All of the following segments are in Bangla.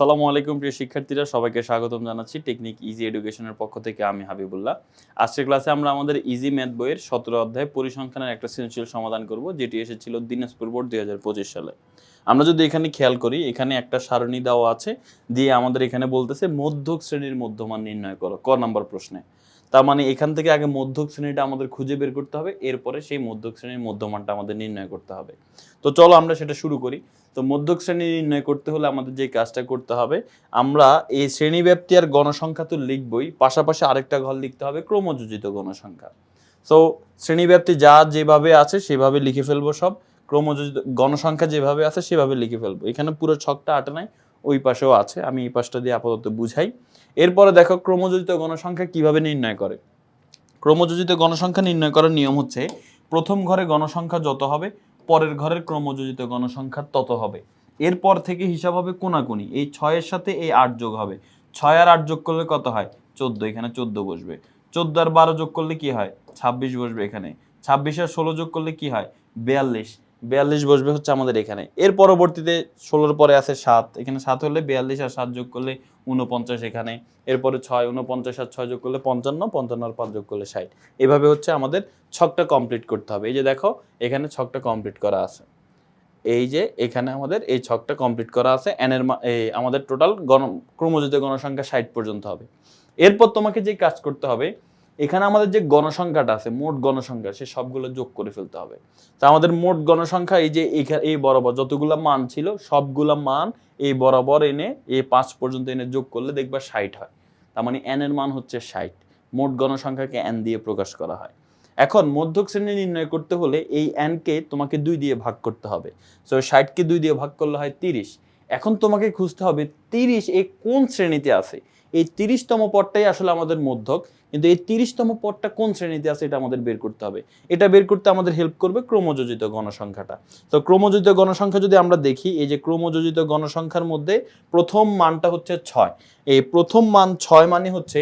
আসসালামু আলাইকুম প্রিয় শিক্ষার্থীরা, সবাইকে স্বাগতম জানাচ্ছি টেকনিক ইজি এডুকেশনের পক্ষ থেকে আমি হাবিবুল্লাহ। আজকের ক্লাসে আমরা আমাদের ইজি ম্যাথ বইয়ের সতেরো অধ্যায় পরিসংখ্যানের একটা সৃজনশীল সমাধান করব, যেটি এসেছিল দিনাজপুর বোর্ড দুই হাজার পঁচিশ সালে। আমরা যদি এখানে খেয়াল করি, এখানে একটা সারণী দেওয়া আছে, দিয়ে আমাদের এখানে বলতেছে মধ্যক শ্রেণির মধ্যমান নির্ণয় করো, ক নাম্বার প্রশ্নে। তার মানে এখান থেকে আগে মধ্যক শ্রেণীটা আমাদের খুঁজে বের করতে হবে, এরপরে সেই মধ্যক শ্রেণির মধ্যমানটা আমাদের নির্ণয় করতে হবে। তো চলো আমরা সেটা শুরু করি। তো মধ্যক শ্রেণি নির্ণয় করতে হলে আমাদের যে কাজটা করতে হবে, আমরা এই শ্রেণি ব্যাপ্তি আর গণসংখ্যা তো লিখবই, পাশাপাশি আরেকটা ঘর লিখতে হবে ক্রমযোজিত গণসংখ্যা। সো শ্রেণি ব্যাপ্তি যা যেভাবে আছে সেভাবে লিখে ফেলব সব, ক্রমযোজিত গণসংখ্যা যেভাবে আছে সেভাবে লিখে ফেলব। এখানে পুরো ছকটা আটে নাই, ওই পাশেও আছে, আমি এই পাশটা দিয়ে আপাতত বুঝাই। এরপরে দেখো ক্রমযোজিত গণসংখ্যা কীভাবে নির্ণয় করে। ক্রমযোজিত গণসংখ্যা নির্ণয় করার নিয়ম হচ্ছে, প্রথম ঘরে গণসংখ্যা যত হবে পরের ঘরের ক্রমযোজিত গণসংখ্যা তত হবে। এরপর থেকে হিসাব হবে কোনাকুনি। এই ছয়ের সাথে এই আট যোগ হবে। ছয় আর আট যোগ করলে কত হয়? চোদ্দ। এখানে চোদ্দ বসবে। চোদ্দ আর বারো যোগ করলে কি হয়? ছাব্বিশ বসবে এখানে। ছাব্বিশ আর ষোলো যোগ করলে কি হয়? বিয়াল্লিশ। বিয়াল্লিশ বসবে হচ্ছে আমাদের এখানে। এর পরবর্তীতে ষোলোর পরে আছে সাত। এখানে সাত হলে বিয়াল্লিশ আর সাত যোগ করলে উনপঞ্চাশ এখানে। এরপরে ছয় উনপঞ্চাশ আর ছয় যোগ করলে পঞ্চান্ন পঞ্চান্ন আর পাঁচ যোগ করলে ষাট। এভাবে হচ্ছে আমাদের ছকটা কমপ্লিট করতে হবে। এই যে দেখো, এখানে ছকটা কমপ্লিট করা আছে। এই যে এখানে আমাদের এই ছকটা কমপ্লিট করা আছে। এনের এই আমাদের টোটাল গণ ক্রমযোজিত গণসংখ্যা ষাট পর্যন্ত হবে। এরপর তোমাকে যে কাজ করতে হবে এখানে আমাদের যে গণসংখ্যাটা আছে, মোট গণসংখ্যা, সে সবগুলো যোগ করে ফেলতে হবে। তা আমাদের মোট গণসংখ্যা এই যে এইখা- এই বরাবর যতগুলো মান ছিল, সবগুলা মান এই বরাবর এনে এই পাঁচ পর্যন্ত এনে যোগ করলে দেখবা ষাট হয়। তার মানে এন এর মান হচ্ছে ষাট। মোট গণসংখ্যাকে এন দিয়ে প্রকাশ করা হয়। এখন মধ্যক শ্রেণি নির্ণয় করতে হলে এই এনকে তোমাকে দুই দিয়ে ভাগ করতে হবে। সো ষাটকে দুই দিয়ে ভাগ করলে হয় তিরিশ। এখন তোমাকে খুঁজতে হবে তিরিশ এ কোন শ্রেণীতে আছে? এই তিরিশতম পদটাই আসলে আমাদের মধ্যক, কিন্তু এই তিরিশতম পদটা কোন শ্রেণীতে আছে এটা আমাদের বের করতে হবে। এটা বের করতে আমাদের হেল্প করবে ক্রমযোজিত গণসংখ্যাটা। তো ক্রমযোজিত গণসংখ্যা যদি আমরা দেখি, এই যে ক্রমযোজিত গণসংখ্যার মধ্যে প্রথম মানটা হচ্ছে ছয়। এই প্রথম মান ছয় মানে হচ্ছে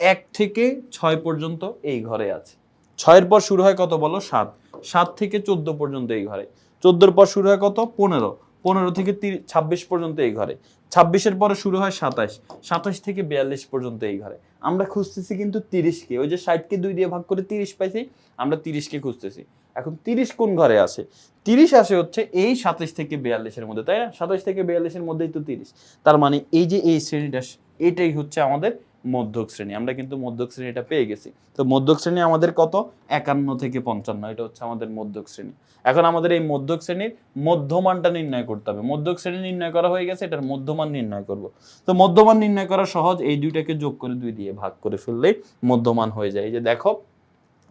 এক থেকে ছয় পর্যন্ত এই ঘরে আছে। ছয়ের পর শুরু হয় কত বলো? সাত। সাত থেকে চোদ্দ পর্যন্ত এই ঘরে। চোদ্দোর পর শুরু হয় কত? পনেরো। পনেরো থেকে ছাব্বিশ পর্যন্ত এই ঘরে। ছাব্বিশের পরে শুরু হয় সাতাশ। সাতাশ থেকে বিয়াল্লিশ পর্যন্ত এই ঘরে। আমরা খুঁজতেছি কিন্তু তিরিশকে। ওই যে ষাটকে দুই দিয়ে ভাগ করে তিরিশ পাইছি, আমরা তিরিশকে খুঁজতেছি। এখন তিরিশ কোন ঘরে আছে? তিরিশ আসে হচ্ছে এই সাতাশ থেকে বিয়াল্লিশের মধ্যে, তাই না? সাতাশ থেকে বিয়াল্লিশের মধ্যেই তো তিরিশ। তার মানে এই যে এই শ্রেণীটা, এটাই হচ্ছে আমাদের মধ্যক শ্রেণি। আমরা কিন্তু মধ্যক শ্রেণীটা পেয়ে গেছি। তো মধ্যক শ্রেণি আমাদের কত? একান্ন থেকে পঞ্চান্ন। এটা হচ্ছে আমাদের মধ্যক শ্রেণি। এখন আমাদের এই মধ্যক শ্রেণির মধ্যমানটা নির্ণয় করতে হবে। মধ্যক শ্রেণি নির্ণয় করা হয়ে গেছে, এটার মধ্যমান নির্ণয় করব। তো মধ্যমান নির্ণয় করা সহজ। এই দুইটাকে যোগ করে দুই দিয়ে ভাগ করে ফেললেই মধ্যমান হয়ে যায়। যে দেখো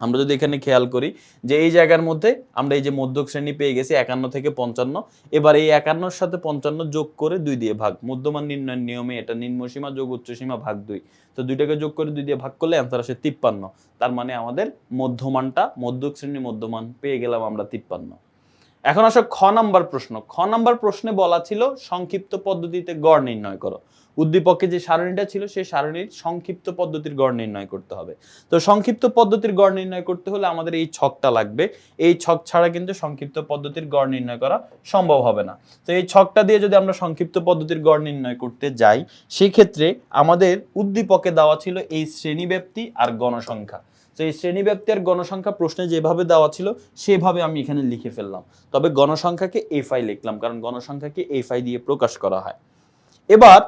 আমরা যদি এখানে খেয়াল করি যে এই জায়গার মধ্যে আমরা এই যে মধ্যক শ্রেণি পেয়ে গেছি একান্ন থেকে পঞ্চান্ন, এবার এই একান্নর সাথে পঞ্চান্ন যোগ করে দুই দিয়ে ভাগ। মধ্যমান নির্ণয়ের নিয়মে এটা নিম্নসীমা যোগ উচ্চসীমা ভাগ দুই। তো দুইটাকে যোগ করে দুই দিয়ে ভাগ করলে অ্যান্সার আসে তিপ্পান্ন। তার মানে আমাদের মধ্যমানটা, মধ্যক শ্রেণি মধ্যমান পেয়ে গেলাম আমরা তিপ্পান্ন। এখন আসো খ নাম্বার প্রশ্ন। খ নাম্বার প্রশ্নে বলা ছিল সংক্ষিপ্ত পদ্ধতিতে গড় নির্ণয় করো। উদ্দীপকে যে সারণীটা ছিল, সেই সারণীর সংক্ষিপ্ত পদ্ধতির গড় নির্ণয় করতে হবে। তো সংক্ষিপ্ত পদ্ধতির গড় নির্ণয় করতে হলে আমাদের এই ছকটা লাগবে। এই ছক ছাড়া কিন্তু সংক্ষিপ্ত পদ্ধতির গড় নির্ণয় করা সম্ভব হবে না। তো এই ছকটা দিয়ে যদি আমরা সংক্ষিপ্ত পদ্ধতির গড় নির্ণয় করতে যাই সেই ক্ষেত্রে আমাদের উদ্দীপকে দেওয়া ছিল এই শ্রেণীব্যাপ্তি আর গণসংখ্যা। তো এই শ্রেণীব্যাপ্তি আর গণসংখ্যা প্রশ্নে যেভাবে দেওয়া ছিল, সেভাবে আমি এখানে লিখে ফেললাম। তবে গণসংখ্যাকে এফআই লিখলাম, কারণ গণসংখ্যাকে এফআই দিয়ে প্রকাশ করা হয়। এবার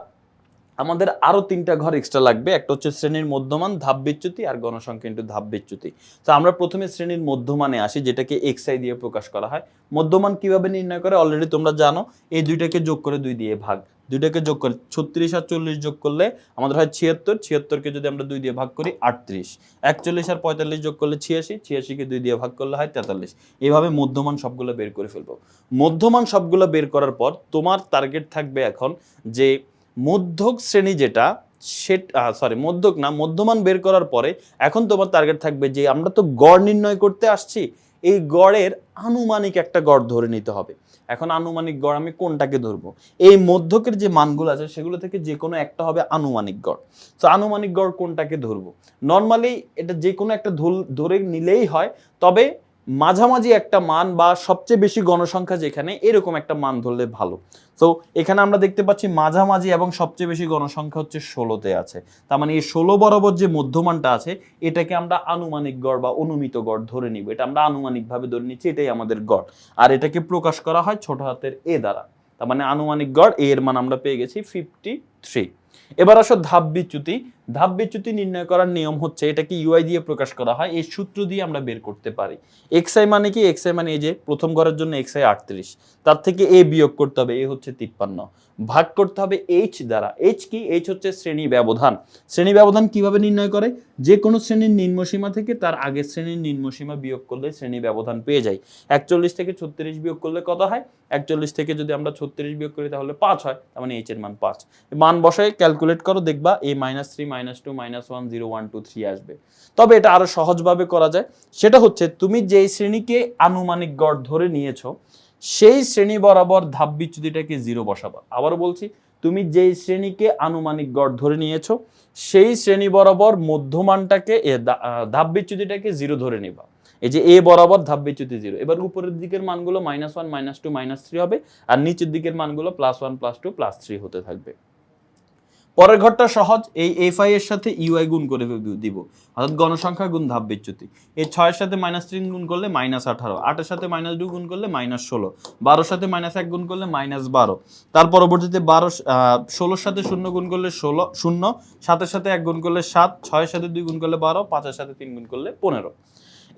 আমাদের আরও তিনটা ঘর এক্সট্রা লাগবে। একটা হচ্ছে শ্রেণির মধ্যমান, ধাপ বিচ্যুতি আর গণসংখ্যা ইন্টু ধাপ বিচ্যুতি। তো আমরা প্রথমে শ্রেণির মধ্যমানে আসি, যেটাকে এক্সআই দিয়ে প্রকাশ করা হয়। মধ্যমান কীভাবে নির্ণয় করে? অলরেডি তোমরা জানো, এই দুইটাকে যোগ করে দুই দিয়ে ভাগ। দুইটাকে যোগ করে ছত্রিশ আর চল্লিশ যোগ করলে আমাদের হয় ছিয়াত্তর। ছিয়াত্তরকে যদি আমরা দুই দিয়ে ভাগ করি, আটত্রিশ। একচল্লিশ আর পঁয়তাল্লিশ যোগ করলে ছিয়াশি। ছিয়াশিকে দুই দিয়ে ভাগ করলে হয় তেতাল্লিশ। এভাবে মধ্যমান সবগুলো বের করে ফেলব। মধ্যমান সবগুলো বের করার পর তোমার টার্গেট থাকবে এখন যে মধ্যক শ্রেণি যেটা, সেটা সরি মধ্যক না, মধ্যমান বের করার পরে এখন তোমার টার্গেট থাকবে যে আমরা তো গড় নির্ণয় করতে আসছি, এই গড়ের আনুমানিক একটা গড় ধরে নিতে হবে। এখন আনুমানিক গড় আমি কোনটাকে ধরবো? এই মধ্যকের যে মানগুলো আছে, সেগুলো থেকে যে কোনো একটা হবে আনুমানিক গড়। তো আনুমানিক গড় কোনটাকে ধরবো? নর্মালি এটা যে কোনো একটা ধরে নিলেই হয়, তবে মাঝামাঝি একটা মান বা সবচেয়ে বেশি গণসংখ্যা যেখানে, এরকম একটা মান ধরলে ভালো। তো এখানে আমরা দেখতে পাচ্ছি মাঝামাঝি এবং সবচেয়ে বেশি গণসংখ্যা হচ্ছে ষোলোতে আছে। তার মানে এই ষোলো বরাবর যে মধ্যমানটা আছে, এটাকে আমরা আনুমানিক গড় বা অনুমিত গড় ধরে নিব। এটা আমরা আনুমানিকভাবে ধরে নিচ্ছি, এটাই আমাদের গড়। আর এটাকে প্রকাশ করা হয় ছোট হাতের এ দ্বারা। তার মানে আনুমানিক গড়, এ এর মান আমরা পেয়ে গেছি ফিফটি থ্রি। এবার আসো ধাপ বিচ্যুতি। ধাপ বিচ্যুতি নির্ণয় করার নিয়ম হচ্ছে এটাকে ইউআই দিয়ে প্রকাশ করা হয়, এই সূত্র দিয়ে আমরা বের করতে পারি। এক্সআই মানে কি? এক্সআই মানে এই যে প্রথম ঘরের জন্য এক্সআই আটত্রিশ। তার থেকে এ বিয়োগ করতে হবে এ হচ্ছে তিপ্পান্ন। ভাগ করতে হবে এইচ দ্বারা। এইচ কি? এইচ হচ্ছে শ্রেণি ব্যবধান। শ্রেণি ব্যবধান কীভাবে নির্ণয় করে? যে কোনো শ্রেণির নিম্নসীমা থেকে তার আগের শ্রেণির নিম্নসীমা বিয়োগ করলে শ্রেণি ব্যবধান পেয়ে যাই একচল্লিশ থেকে ছত্রিশ বিয়োগ করলে কত হয়? একচল্লিশ থেকে যদি আমরা ছত্রিশ বিয়োগ করি তাহলে পাঁচ হয়, তার মানে এইচ এর মান পাঁচ। মান বসায় ক্যালকুলেট করো, দেখবা A minus three minus two minus one zero one two three আসবে। তবে এটা আরও সহজভাবে করা যায়। সেটা হচ্ছে, তুমি যেই শ্রেণীকে আনুমানিক গড় ধরে নিয়েছো, সেই শ্রেণি বরাবর ধাপ বিচ্যুতিটাকে জিরো বসাবা। আবার বলছি, তুমি যেই শ্রেণীকে আনুমানিক গড় ধরে নিয়েছো, সেই শ্রেণি বরাবর মধ্যমানটাকে ধাপ বিচ্যুতিটাকে জিরো ধরে নিবা। এই যে এ বরাবর ধাপ বিচ্যুতি জিরো এবার উপরের দিকের মানগুলো minus one minus two minus three হবে, আর নিচের দিকের মানগুলো plus one plus two plus three হতে থাকবে। পরের ঘরটা সহজ, এই এফ আই এর সাথে ইউআই গুণ করে দিব। অর্থাৎ গণসংখ্যা গুণ ধাপ বিচ্যুতি। এই ছয়ের সাথে মাইনাস তিন গুণ করলে মাইনাস আঠারো। আটের সাথে মাইনাস দু গুণ করলে মাইনাস ষোলো। বারোর সাথে মাইনাস এক গুণ করলে মাইনাস বারো। তার পরবর্তীতে বারো ষোলোর সাথে শূন্য গুণ করলে ষোলো, শূন্য। সাতের সাথে এক গুণ করলে সাত, ছয়ের সাথে দুই গুণ করলে বারো, পাঁচের সাথে তিন গুণ করলে পনেরো।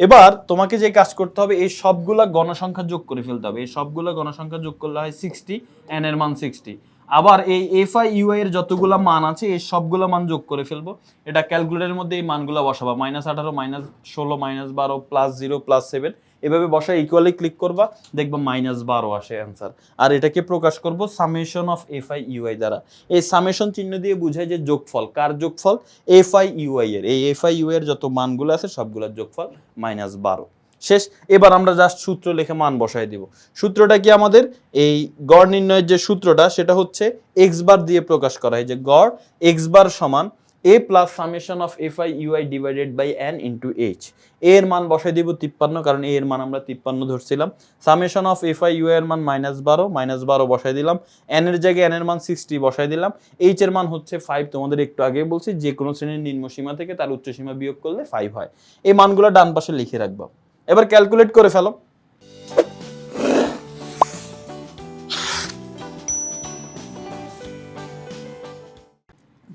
এবার তোমাকে যে কাজ করতে হবে, এই সবগুলা গণসংখ্যা যোগ করে ফেলতে হবে। এই সবগুলা গণসংখ্যা যোগ করলে হয় সিক্সটি এন এর মান সিক্সটি আবার এই এফ আই ইউআই এর যতগুলা মান আছে, এই সবগুলা মান যোগ করে ফেলব। এটা ক্যালকুলেটরের মধ্যে এই মানগুলো বসাবা। মাইনাস আঠারো মাইনাস ষোলো মাইনাস বারো প্লাস জিরো প্লাস সেভেন এভাবে বসা ইকুয়ালি ক্লিক করবা, দেখবা মাইনাস বারো আসে অ্যান্সার আর এটাকে প্রকাশ করব summation of F I UI দ্বারা। এই সামেশন চিহ্ন দিয়ে বোঝায় যে যোগফল, কার যোগফল? এফ আই ইউআই এর। এই এফ আই ইউআই এর যত মানগুলো আছে, সবগুলোর যোগফল মাইনাস বারো। শেষ। এবার আমরা জাস্ট সূত্র লিখে মান বসাই দিব। সূত্রটা কি আমাদের? এই গড় নির্ণয়ের যে সূত্রটা, সেটা হচ্ছে এক্স বার দিয়ে প্রকাশ করা। হয় যে গড় এক্স বার সমান A plus summation of F I UI divided by N into H এর মান বসাই দিব তিপ্পান্ন, কারণ এ এর মান আমরা তিপ্পান্ন ধরছিলাম। Summation of F I U এর মান মাইনাস বারো মাইনাস বারো বসাই দিলাম। এন এর জায়গায় এন এর মান সিক্সটি বসাই দিলাম। এইচ এর মান হচ্ছে ফাইভ তোমাদের একটু আগে বলছি যে কোনো শ্রেণির নিম্ন সীমা থেকে তার উচ্চ সীমা বিয়োগ করলে ফাইভ হয়। এই মানগুলো ডান পাশে লিখে রাখব। এবার ক্যালকুলেট করে ফেলো।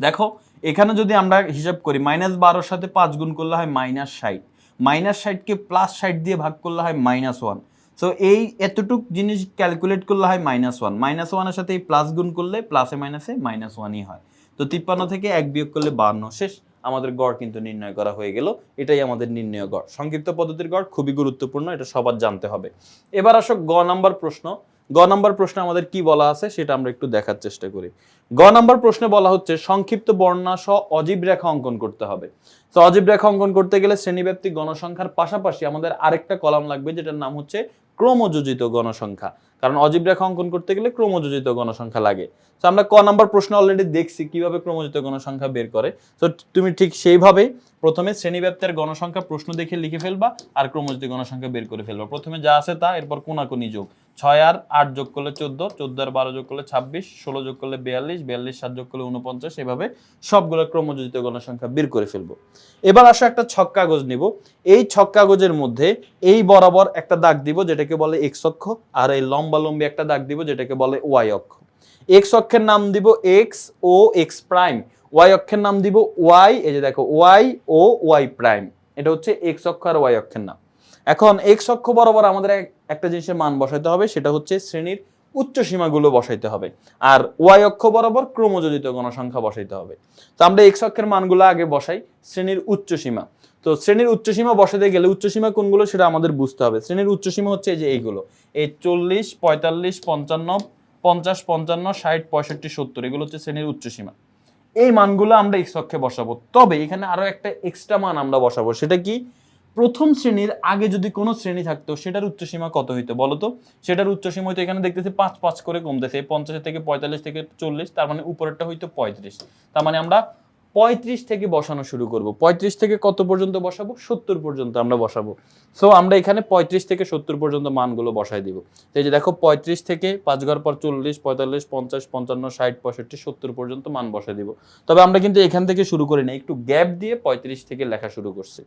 দেখো, এখানে যদি আমরা হিসাব করি মাইনাস বারোর সাথে পাঁচ গুণ করলে হয় মাইনাস ষাট। মাইনাস ষাটকে প্লাস ষাট দিয়ে ভাগ করলে হয় মাইনাস ওয়ান সো এই এতটুক জিনিস ক্যালকুলেট করলে হয় মাইনাস ওয়ান মাইনাস ওয়ানের সাথে এই প্লাস গুণ করলে প্লাসে মাইনাসে মাইনাস ওয়ানই হয়। তো তিপ্পান্ন থেকে এক বিয়োগ করলে বান্ন। শেষ। আমাদের গড় কিন্তু নির্ণয় করা হয়ে গেল। এটাই আমাদের নির্ণয় গড়। সংক্ষিপ্ত পদ্ধতির গড় খুবই গুরুত্বপূর্ণ, এটা সবার জানতে হবে। এবার আসো গ নাম্বার প্রশ্ন। গ নাম্বার প্রশ্নে আমাদের কি বলা আছে সেটা আমরা একটু দেখার চেষ্টা করি। গ নাম্বার প্রশ্নে বলা হচ্ছে, সংক্ষিপ্ত বর্ণনা সহ অজীব রেখা অঙ্কন করতে হবে। তো অজীব রেখা অঙ্কন করতে গেলে শ্রেণীব্যাপ্তিক গণসংখ্যার পাশাপাশি আমাদের আরেকটা কলাম লাগবে, যেটার নাম হচ্ছে ক্রমযোজিত গণসংখ্যা। কারণ অজীব রেখা অঙ্কন করতে গেলে ক্রমযোজিত গণসংখ্যা লাগে। তো আমরা ক নাম্বার প্রশ্ন অলরেডি দেখছি কীভাবে ক্রমযোজিত গণসংখ্যা বের করে। তো তুমি ঠিক সেইভাবেই প্রথমে শ্রেণীব্যাপ্তের গণসংখ্যা প্রশ্ন দেখে লিখে ফেলবা আর ক্রমযোজিত গণসংখ্যা বের করে ফেলবা। প্রথমে যা আছে তা, এরপর কোনাকুনি যোগ। ছয় আর আট যোগ করলে চোদ্দ চোদ্দ আর বারো যোগ করলে ছাব্বিশ, ষোলো যোগ করলে বিয়াল্লিশ বিয়াল্লিশ, সাত যোগ করলে উনপঞ্চাশ এভাবে সবগুলো ক্রমযোজিত গণসংখ্যা বের করে ফেলব। এবার আসো একটা ছক কাগজ নিব। এই ছক কাগজের মধ্যে এই বরাবর একটা দাগ দিব, যেটাকে বলে এক্স অক্ষ, আর এই লম্বা লম্বি একটা দাগ দিব, যেটাকে বলে ওয়াই অক্ষ। এক্স অক্ষের নাম দিব এক্স ও এক্স প্রাইম। ওয়াই অক্ষের নাম দিব ওয়াই, এই যে দেখো, ওয়াই ও ওয়াই প্রাইম। এটা হচ্ছে এক্স অক্ষ আর ওয়াই অক্ষের নাম। এখন এক্স অক্ষ বরাবর আমাদের একটা জিনিসের মান বসাইতে হবে, সেটা হচ্ছে শ্রেণির উচ্চ সীমাগুলো বসাইতে হবে। আর ওয়াই অক্ষ বরাবর ক্রমযোজিত গণসংখ্যা বসাইতে হবে। তো আমরা এক্স অক্ষের মানগুলো আগে বসাই, শ্রেণির উচ্চ সীমা। তো শ্রেণির উচ্চ সীমা বসাতে গেলে উচ্চ সীমা কোনগুলো সেটা আমাদের বুঝতে হবে। শ্রেণির উচ্চ সীমা হচ্ছে এই যে এইগুলো। এই চল্লিশ, পঁয়তাল্লিশ, পঞ্চান্ন, পঞ্চাশ, পঞ্চান্ন, ষাট, পঁয়ষট্টি, সত্তর, এগুলো হচ্ছে শ্রেণির উচ্চ সীমা। এই মানগুলো আমরা এক্স অক্ষে বসাবো। তবে এখানে আরও একটা এক্সট্রা মান আমরা বসাবো, সেটা কি? প্রথম শ্রেণির আগে যদি কোনো শ্রেণি থাকতো, সেটার উচ্চসীমা কত হইতো বলতো সেটার উচ্চসীমা হইতো এখানে দেখতেছি পাঁচ পাঁচ করে কমতেছে পঞ্চাশ থেকে পঁয়তাল্লিশ থেকে চল্লিশ, তার মানে উপরেরটা হইতো পঁয়ত্রিশ। তার মানে আমরা পঁয়ত্রিশ থেকে বসানো শুরু করব। পঁয়ত্রিশ থেকে কত পর্যন্ত বসাবো? সত্তর পর্যন্ত আমরা বসাবো। সো আমরা এখানে পঁয়ত্রিশ থেকে সত্তর পর্যন্ত মানগুলো বসাই দিব। এই যে দেখো, পঁয়ত্রিশ থেকে পাঁচ ঘর পর চল্লিশ, পঁয়তাল্লিশ, পঞ্চাশ, পঞ্চান্ন, ষাট, পঁয়ষট্টি, সত্তর পর্যন্ত মান বসাই দিব। তবে আমরা কিন্তু এখান থেকে শুরু করি না একটু গ্যাপ দিয়ে পঁয়ত্রিশ থেকে লেখা শুরু করছি।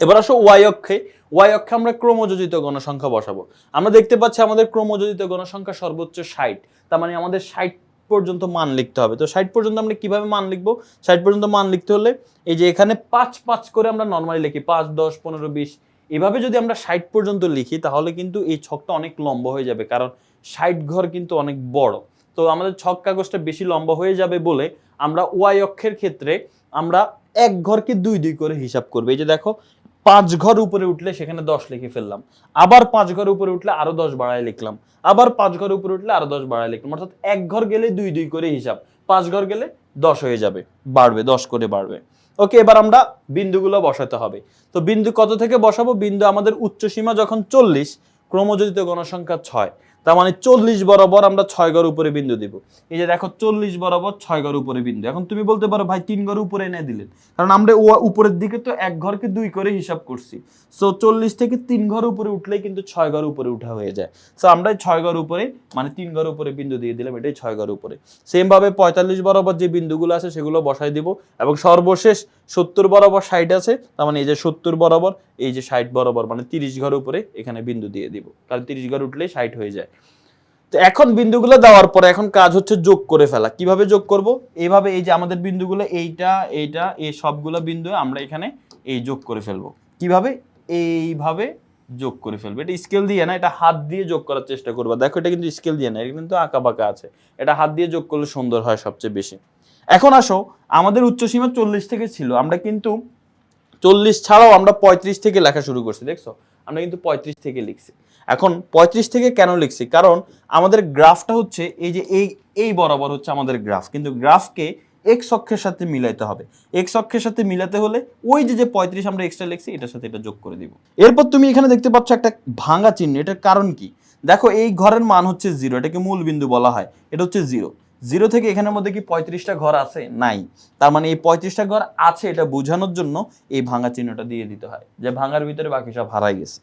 এবার আসো ওয়াই অক্ষে। ওয়াই অক্ষে আমরা ক্রমযোজিত গণসংখ্যা বসাবো। আমরা দেখতে পাচ্ছি আমাদের ক্রমযোজিত গণসংখ্যা সর্বোচ্চ ষাট। তার মানে আমাদের ষাট পর্যন্ত মান লিখতে হবে। তো ষাট পর্যন্ত আমরা কীভাবে মান লিখব? ষাট পর্যন্ত মান লিখতে হলে এই যে এখানে পাঁচ পাঁচ করে আমরা নর্মালি লিখি, পাঁচ, দশ, পনেরো, বিশ। এভাবে যদি আমরা ষাট পর্যন্ত লিখি, তাহলে কিন্তু এই ছকটা অনেক লম্বা হয়ে যাবে, কারণ ষাট ঘর কিন্তু অনেক বড়। তো আমাদের ছক কাগজটা বেশি লম্বা হয়ে যাবে বলে আমরা ওয়াই অক্ষের ক্ষেত্রে আমরা এক ঘরকে দুই দুই করে হিসাব করবে। এই যে দেখো পাঁচ ঘর উপরে উঠলে সেখানে দশ লিখে ফেললাম। আবার পাঁচ ঘর উপরে উঠলে আরও দশ বাড়ায় লিখলাম। আবার পাঁচ ঘর উপরে উঠলে আরও দশ বাড়ায় লিখলাম। অর্থাৎ এক ঘর গেলে দুই দুই করে হিসাব। পাঁচ ঘর গেলে দশ হয়ে যাবে, বাড়বে, দশ করে বাড়বে। ওকে, এবার আমরা বিন্দুগুলো বসাতে হবে। তো বিন্দু কত থেকে বসাবো? বিন্দু আমাদের উচ্চ সীমা যখন চল্লিশ, ক্রমযোজিত গণসংখ্যা ছয়। তার মানে চল্লিশ বরাবর আমরা ছয় ঘর উপরে বিন্দু দিব। এই যে দেখো চল্লিশ বরাবর ছয় ঘর উপরে বিন্দু। এখন তুমি বলতে পারো, ভাই, তিন ঘর উপরে এনে দিলেন। কারণ আমরা ও উপরের দিকে তো এক ঘরকে দুই করে হিসাব করছি। সো চল্লিশ থেকে তিন ঘর উপরে উঠলেই কিন্তু ছয় ঘর উপরে উঠা হয়ে যায়। সো আমরা ছয় ঘর উপরে মানে তিন ঘর উপরে বিন্দু দিয়ে দিলাম, এটাই ছয় ঘর উপরে। সেম ভাবে পঁয়তাল্লিশ বরাবর যে বিন্দুগুলো আছে সেগুলো বসাই দিব এবং সর্বশেষ সত্তর বরাবর ষাট আছে, তার মানে এই যে সত্তর বরাবর, এই যে ষাট বরাবর মানে তিরিশ ঘর উপরে এখানে বিন্দু দিয়ে দিব। কারণ তিরিশ ঘর উঠলেই ষাট হয়ে যায়। তো এখন বিন্দুগুলো দেওয়ার পরে এখন কাজ হচ্ছে যোগ করে ফেলা। কীভাবে যোগ করব? এইভাবে এই যে আমাদের বিন্দুগুলো, এইটা এইটা, এই সবগুলো বিন্দু আমরা এখানে এই যোগ করে ফেলব। কীভাবে? এইভাবে যোগ করে ফেলব। এটা স্কেল দিয়ে না, এটা হাত দিয়ে যোগ করার চেষ্টা করব। দেখো এটা কিন্তু স্কেল দিয়ে না, এটা কিন্তু আঁকা বাঁকা আছে। এটা হাত দিয়ে যোগ করলে সুন্দর হয় সবচেয়ে বেশি। এখন আসো, আমাদের উচ্চসীমা চল্লিশ থেকে ছিল। আমরা কিন্তু চল্লিশ ছাড়াও আমরা পঁয়ত্রিশ থেকে লেখা শুরু করছি, দেখছ? আমরা কিন্তু পঁয়ত্রিশ থেকে লিখছি। এখন পঁয়ত্রিশ থেকে কেন লিখছি? কারণ আমাদের গ্রাফটা হচ্ছে এই যে এই এই বরাবর হচ্ছে আমাদের গ্রাফ। কিন্তু গ্রাফকে এক্স অক্ষের সাথে মিলাইতে হবে। এক্স অক্ষের সাথে মিলাতে হলে ওই যে যে পঁয়ত্রিশ আমরা এক্সট্রা লিখছি, এটার সাথে এটা যোগ করে দিব। এরপর তুমি এখানে দেখতে পাচ্ছ একটা ভাঙা চিহ্ন। এটার কারণ কি? দেখো এই ঘরের মান হচ্ছে জিরো এটাকে মূল বিন্দু বলা হয়। এটা হচ্ছে জিরো জিরো থেকে এখানের মধ্যে কি পঁয়ত্রিশটা ঘর আছে? নাই। তার মানে এই পঁয়ত্রিশটা ঘর আছে এটা বোঝানোর জন্য এই ভাঙা চিহ্নটা দিয়ে দিতে হয়। যে ভাঙার ভিতরে বাকি সব হারাই গেছে।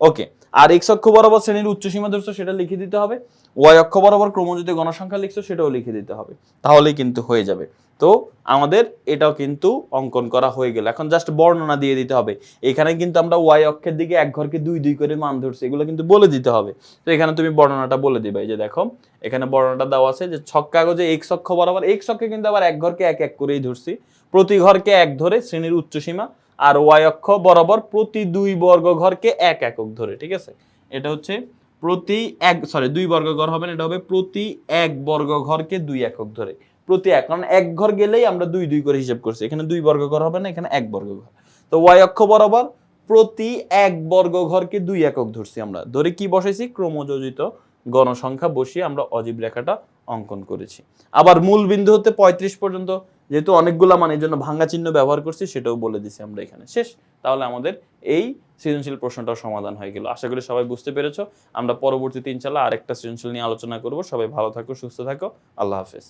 ওকে, আর এক্স অক্ষ বরাবর শ্রেণির উচ্চ সীমা ধরছো সেটা লিখে দিতে হবে ওয়াই অক্ষ বরাবর ক্রমযুক্ত গণসংখ্যা লিখছো সেটাও লিখে দিতে হবে তাহলেই কিন্তু হয়ে যাবে। তো আমাদের এটাও কিন্তু অঙ্কন করা হয়ে গেল। এখন জাস্ট বর্ণনা দিয়ে দিতে হবে। এখানে কিন্তু আমরা ওয়াই অক্ষের দিকে এক ঘরকে দুই দুই করে মান ধরছি, এগুলো কিন্তু বলে দিতে হবে। তো এখানে তুমি বর্ণনাটা বলে দিবে, এই যে দেখো, এখানে বর্ণনাটা দেওয়া আছে যে ছক কাগজে এক্স অক্ষ বরাবর এক্স অক্ষে কিন্তু আবার এক ঘরকে এক এক করেই ধরছি। প্রতি ঘরকে এক ধরে শ্রেণির উচ্চ সীমা আর ওয়াই অক্ষ বরাবর প্রতি দুই বর্গ ঘরকে এক একক ধরে, ঠিক আছে? এটা হচ্ছে প্রতি এক সরি দুই বর্গ ঘর হবে না, এটা হবে প্রতি এক বর্গ ঘরকে দুই একক ধরে। প্রতি এক, কারণ এক ঘর গেলেই আমরা দুই দুই করে হিসাব করছি। এখানে দুই বর্গ ঘর হবে না, এখানে এক বর্গ ঘর তো ওয়াই অক্ষ বরাবর প্রতি এক বর্গ ঘরকে দুই একক ধরছি আমরা। ধরে কি বসাইছি? ক্রমযোজিত গণসংখ্যা বসিয়ে আমরা অজীব রেখাটা অঙ্কন করেছি। আবার মূল বিন্দু হতে পঁয়ত্রিশ পর্যন্ত যেহেতু অনেকগুলো মানে এই জন্য ভাঙ্গা চিহ্ন ব্যবহার করছি, সেটাও বলে দিছি আমরা এখানে। শেষ, তাহলে আমাদের এই সৃজনশীল প্রশ্নটাও সমাধান হয়ে গেল। আশা করি সবাই বুঝতে পেরেছ। আমরা পরবর্তীতে ইনশাল্লাহ আরেকটা সৃজনশীল নিয়ে আলোচনা করব। সবাই ভালো থাকো, সুস্থ থাকো। আল্লাহ হাফেজ।